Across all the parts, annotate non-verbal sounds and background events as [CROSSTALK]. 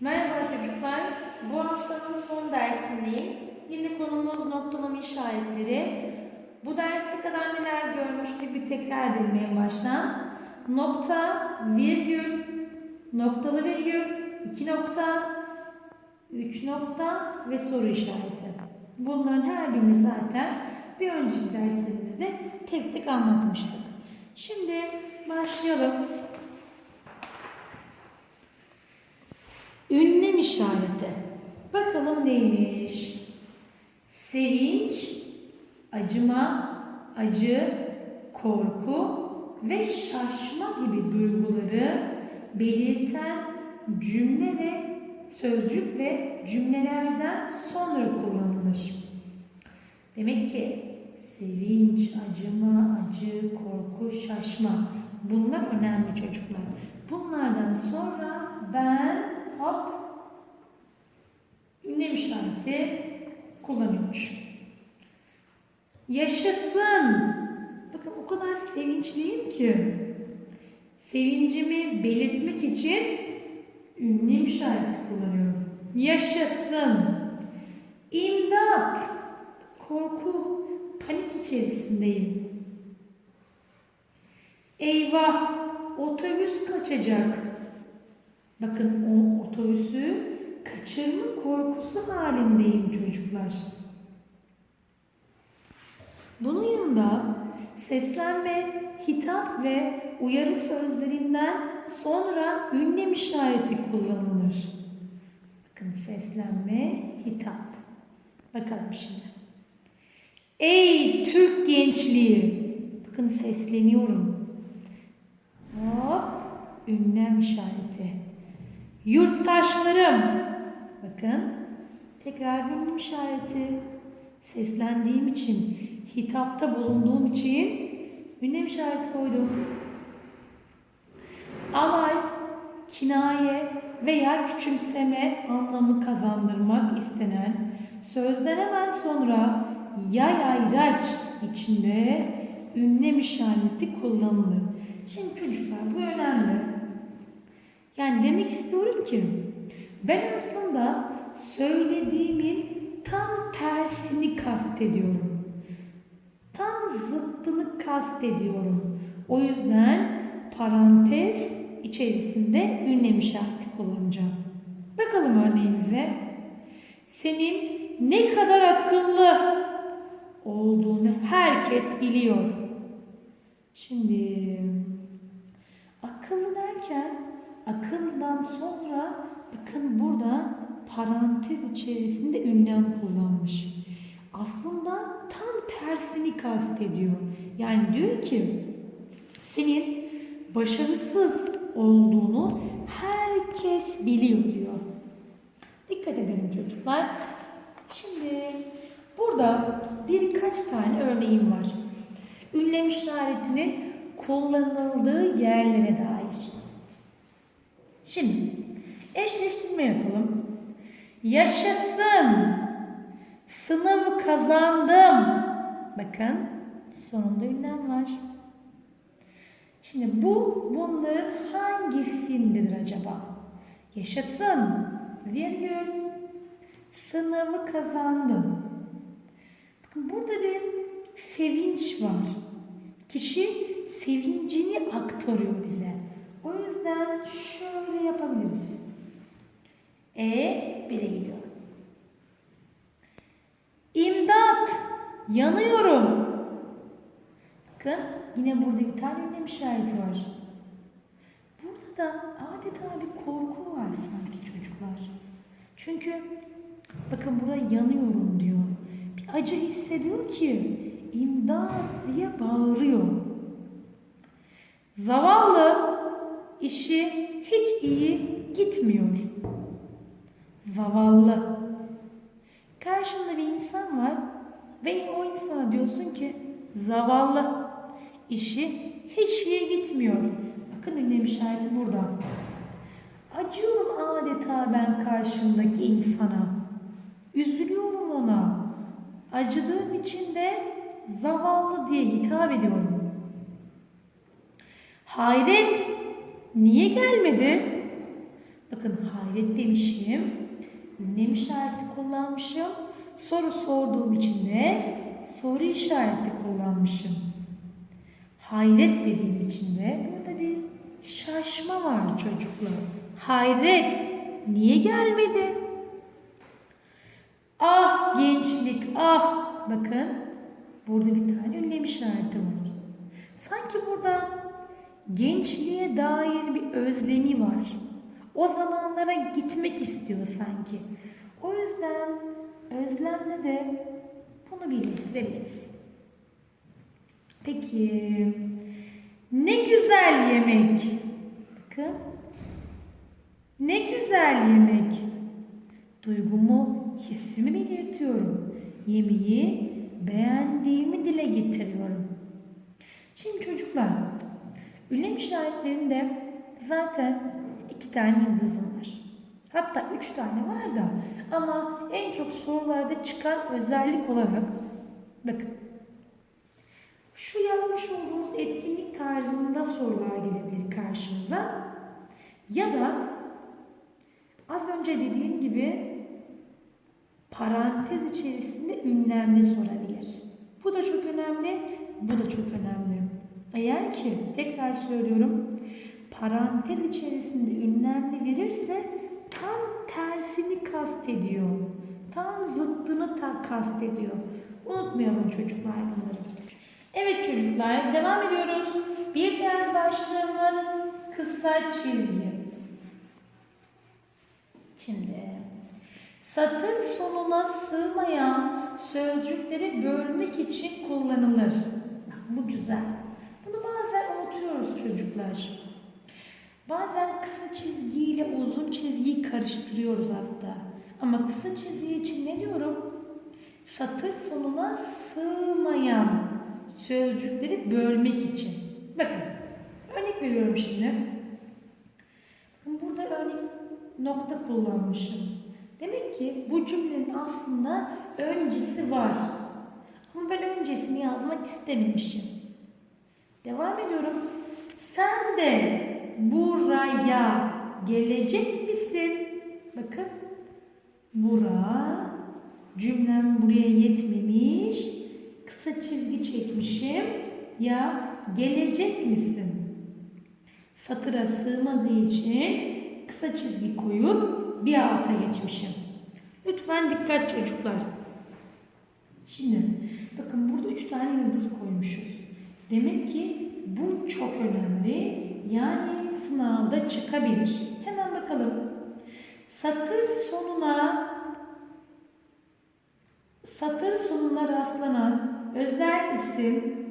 Merhaba çocuklar. Bu haftanın son dersindeyiz. Yine konumuz noktalama işaretleri. Bu derse kadar neler görmüştük bir tekrar edelim en baştan. Nokta, virgül, noktalı virgül, iki nokta, üç nokta ve soru işareti. Bunların her birini zaten bir önceki derslerimizde tek tek anlatmıştık. Şimdi başlayalım. Ünlem işareti. Bakalım neymiş? Sevinç, acıma, acı, korku ve şaşma gibi duyguları belirten cümle ve sözcük ve cümlelerden sonra kullanılır. Demek ki sevinç, acıma, acı, korku, şaşma bunlar önemli çocuklar. Bunlardan sonra ben hop ünlem işareti kullanıyormuş. Yaşasın. Bakın o kadar sevinçliyim ki sevincimi belirtmek için ünlem işareti kullanıyorum. Yaşasın. İmdat. Korku, panik içerisindeyim. Eyvah, otobüs kaçacak. Bakın o otobüsü kaçırma korkusu halindeyim çocuklar. Bunun yanında seslenme, hitap ve uyarı sözlerinden sonra ünlem işareti kullanılır. Bakın seslenme, hitap. Bakalım şimdi. Ey Türk gençliği! Bakın sesleniyorum. Hop, ünlem işareti. Yurttaşlarım! Bakın, tekrar ünlem işareti. Seslendiğim için, hitapta bulunduğum için ünlem işareti koydum. Alay, kinaye veya küçümseme anlamı kazandırmak istenen sözden hemen sonra yay ayraç içinde ünlem işareti kullanılır. Şimdi çocuklar bu önemli. Yani demek istiyorum ki ben aslında söylediğimin tam tersini kastediyorum. Tam zıttını kastediyorum. O yüzden parantez içerisinde ünlem işareti kullanacağım. Bakalım örneğimize. Senin ne kadar akıllı olduğunu herkes biliyor. Şimdi akıllı derken akıldan sonra bakın burada parantez içerisinde ünlem kullanmış. Aslında tam tersini kastediyor. Yani diyor ki senin başarısız olduğunu herkes biliyor diyor. Dikkat edelim çocuklar. Şimdi burada birkaç tane örneğim var. Ünlem işaretinin kullanıldığı yerlere dair. Şimdi eşleştirme yapalım. Yaşasın. Sınavı kazandım. Bakın sonunda ünlem var. Şimdi bu bunların hangisindedir acaba? Yaşasın. Virgül. Sınavı kazandım. Bakın burada bir sevinç var. Kişi sevincini aktarıyor bize. O yüzden şöyle yapabiliriz. E bire gidiyor. İmdat! Yanıyorum. Bakın yine burada bir tane ünlem işareti var. Burada da adeta bir korku var sanki çocuklar. Çünkü bakın burada yanıyorum diyor. Bir acı hissediyor ki imdat diye bağırıyor. Zavallı işi hiç iyi gitmiyor. Zavallı. Karşında bir insan var ve o insana diyorsun ki zavallı işi hiç iyi gitmiyor. Bakın ünlem işareti burada. Acıyorum adeta ben karşımdaki insana. Üzülüyorum ona. Acıdığım için de zavallı diye hitap ediyorum. Hayret, niye gelmedi? Bakın hayret demişim. Ünlem işareti kullanmışım. Soru sorduğum için de soru işareti kullanmışım. Hayret dediğim için de burada bir şaşma var çocuklar. Hayret niye gelmedi? Ah gençlik ah. Bakın burada bir tane ünlem işareti var. Sanki burada gençliğe dair bir özlemi var. O zamanlara gitmek istiyor sanki. O yüzden özlemle de bunu birleştirebiliriz. Peki ne güzel yemek. Bakın. Ne güzel yemek. Duygumu, hissimi belirtiyorum. Yemeği beğendiğimi dile getiriyorum. Şimdi çocuklar, ünlem işaretlerinde zaten iki tane yıldızım var. Hatta üç tane var da ama en çok sorularda çıkan özellik olarak bakın şu yapmış olduğumuz etkinlik tarzında sorular gelebilir karşımıza. Ya da az önce dediğim gibi parantez içerisinde ünlemli sorabilir. Bu da çok önemli, bu da çok önemli. Eğer ki tekrar söylüyorum parantez içerisinde ünlemli verirse tam tersini kastediyor. Tam zıttını ta kastediyor. Unutmayalım çocuklar bunları. Evet çocuklar devam ediyoruz. Bir diğer başlığımız kısa çizgi. Şimdi satır sonuna sığmayan sözcükleri bölmek için kullanılır. Bu güzel. Çocuklar. Bazen kısa çizgiyle uzun çizgiyi karıştırıyoruz hatta. Ama kısa çizgi için ne diyorum? Satır sonuna sığmayan sözcükleri bölmek için. Bakın örnek veriyorum şimdi. Burada örnek nokta kullanmışım. Demek ki bu cümlenin aslında öncesi var. Ama ben öncesini yazmak istememişim. Devam ediyorum. Sen de buraya gelecek misin? Bakın. Bura. Cümlem buraya yetmemiş. Kısa çizgi çekmişim. Ya gelecek misin? Satıra sığmadığı için kısa çizgi koyup bir alta geçmişim. Lütfen dikkat çocuklar. Şimdi bakın burada üç tane yıldız koymuşuz. Demek ki bu çok önemli. Yani sınavda çıkabilir. Hemen bakalım. Satır sonuna satır sonuna rastlanan özel isim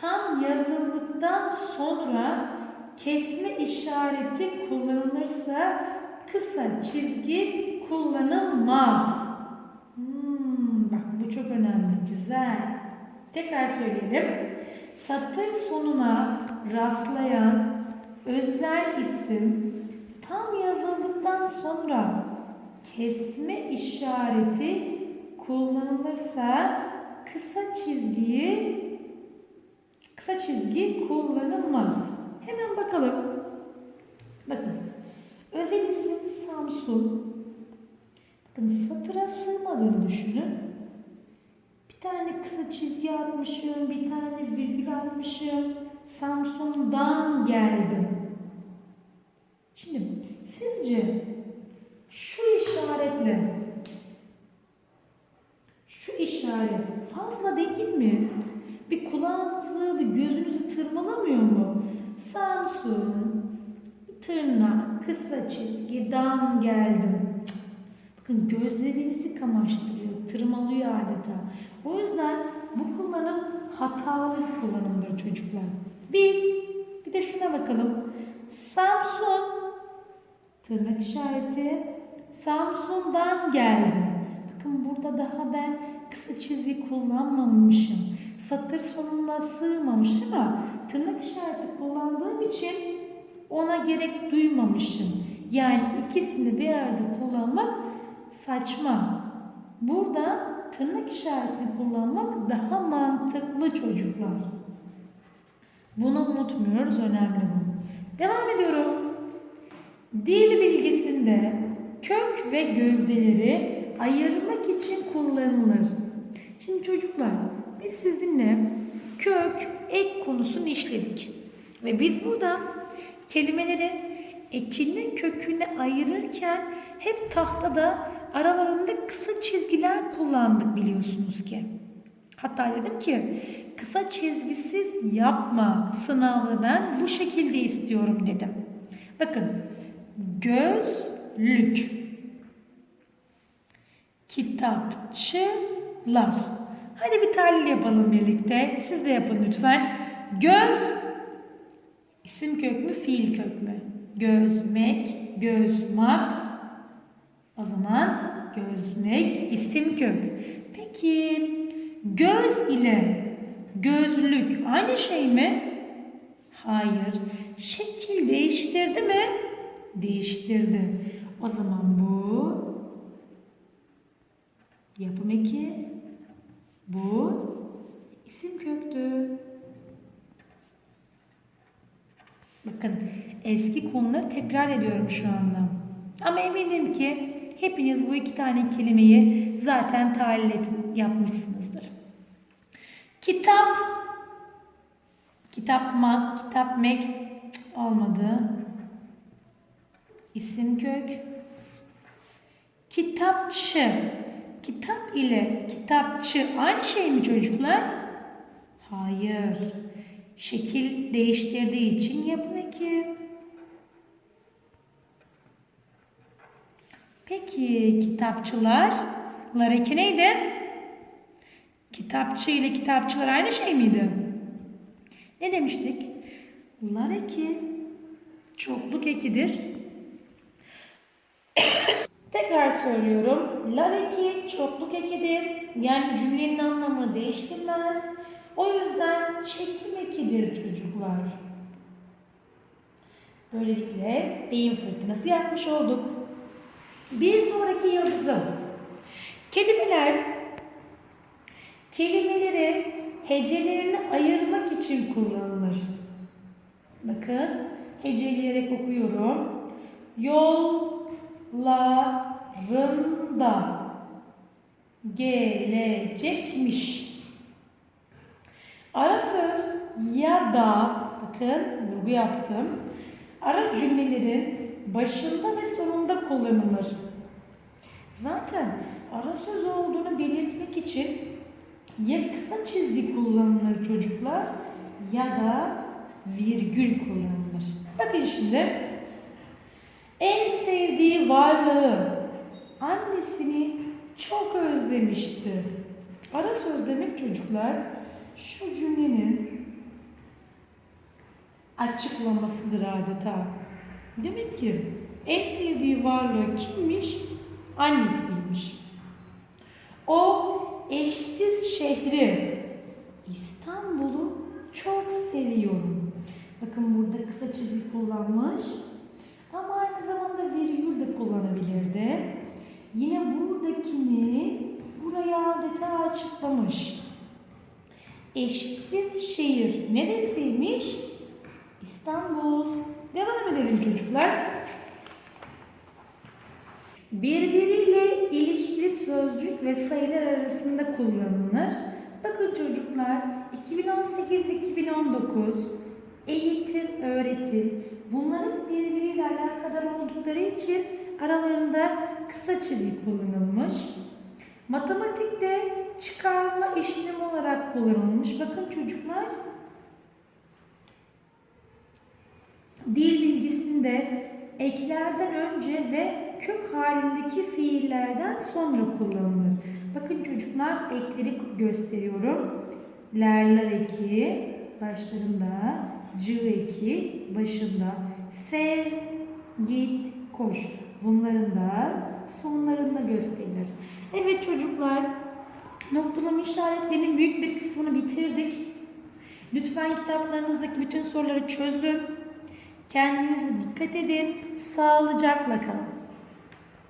tam yazıldıktan sonra kesme işareti kullanılırsa kısa çizgi kullanılmaz. Hmm, bak bu çok önemli. Güzel. Tekrar söyleyelim. Satır sonuna rastlayan özel isim tam yazıldıktan sonra kesme işareti kullanılırsa kısa çizgiyi kısa çizgi kullanılmaz. Hemen bakalım. Bakın. Özel isim Samsun. Bakın satıra sığmadığını düşünün. Tane kısa çizgi atmışım, bir tane virgül atmışım. Samsun'dan geldim. Şimdi sizce şu işaretle şu işaret fazla değil mi? Bir kulağınızı, bir gözünüzü tırmalamıyor mu? Samsun, tırnak, kısa çizgi, dan geldim. Bakın gözlerinizi kamaştırıyor, tırmalıyor adeta. O yüzden bu kullanım hatalı bir kullanımdır çocuklar. Biz bir de şuna bakalım. Samsun tırnak işareti Samsun'dan geldim. Bakın burada daha ben kısa çizgi kullanmamışım. Satır sonuna sığmamış ama tırnak işareti kullandığım için ona gerek duymamışım. Yani ikisini bir yerde kullanmak saçma. Burada tırnak işaretini kullanmak daha mantıklı çocuklar. Bunu unutmuyoruz. Önemli bu. Devam ediyorum. Dil bilgisinde kök ve gövdeleri ayırmak için kullanılır. Şimdi çocuklar biz sizinle kök, ek konusunu işledik. Ve biz burada kelimeleri ekine köküne ayırırken hep tahtada aralarında kısa çizgiler kullandık biliyorsunuz ki. Hatta dedim ki kısa çizgisiz yapma sınavı ben bu şekilde istiyorum dedim. Bakın gözlük kitapçılar. Hadi bir tahlil yapalım birlikte. Siz de yapın lütfen. Göz isim kök mü fiil kök mü? Gözmek, gözmak. O zaman gözmek isim kök. Peki göz ile gözlük aynı şey mi? Hayır. Şekil değiştirdi mi? Değiştirdi. O zaman bu yapım eki. Bu isim köktü. Bakın eski konuları tekrar ediyorum şu anda. Ama eminim ki hepiniz bu iki tane kelimeyi zaten tahlil yapmışsınızdır. Kitap, kitapmak, kitapmek cık, olmadı. İsim kök. Kitapçı, kitap ile kitapçı aynı şey mi çocuklar? Hayır. Şekil değiştirdiği için yapım eki. Peki kitapçılar? Lar eki neydi? Kitapçı ile kitapçılar aynı şey miydi? Ne demiştik? Lar eki çokluk ekidir. [COUGHS] Tekrar söylüyorum. Lar eki çokluk ekidir. Yani cümlenin anlamı değiştirmez. O yüzden çekim ekidir çocuklar. Böylelikle beyin fırtınası yapmış olduk. Bir sonraki yıldızım. Kelimeler kelimeleri hecelerini ayırmak için kullanılır. Bakın heceleyerek okuyorum. Yollarında gelecekmiş. Ara söz ya da bakın vurgu yaptım. Ara cümlelerin başında ve sonunda kullanılır. Zaten ara söz olduğunu belirtmek için ya kısa çizgi kullanılır çocuklar ya da virgül kullanılır. Bakın şimdi en sevdiği varlığı annesini çok özlemişti. Ara söz demek çocuklar şu cümlenin açıklamasıdır adeta. Demek ki en sevdiği varlığı kimmiş? Annesiymiş. O eşsiz şehri İstanbul'u çok seviyorum. Bakın burada kısa çizgi kullanmış. Ama aynı zamanda virgül de kullanabilirdi. Yine buradakini buraya adeta açıklamış. Eşsiz şehir neresiymiş? İstanbul. Devam edelim çocuklar. Birbiriyle ilişkili sözcük ve sayılar arasında kullanılır. Bakın çocuklar 2018-2019 eğitim, öğretim bunların birbiriyle alakadar oldukları için aralarında kısa çizgi kullanılmış. Matematikte çıkarma işlemi olarak kullanılmış. Bakın çocuklar dil bilgisinde eklerden önce ve kök halindeki fiillerden sonra kullanılır. Bakın çocuklar ekleri gösteriyorum. Lerler eki başlarında, cı eki başında, sev, git, koş. Bunların da sonlarında gösterilir. Evet çocuklar, noktalama işaretlerinin büyük bir kısmını bitirdik. Lütfen kitaplarınızdaki bütün soruları çözün. Kendinize dikkat edin. Sağlıcakla kalın.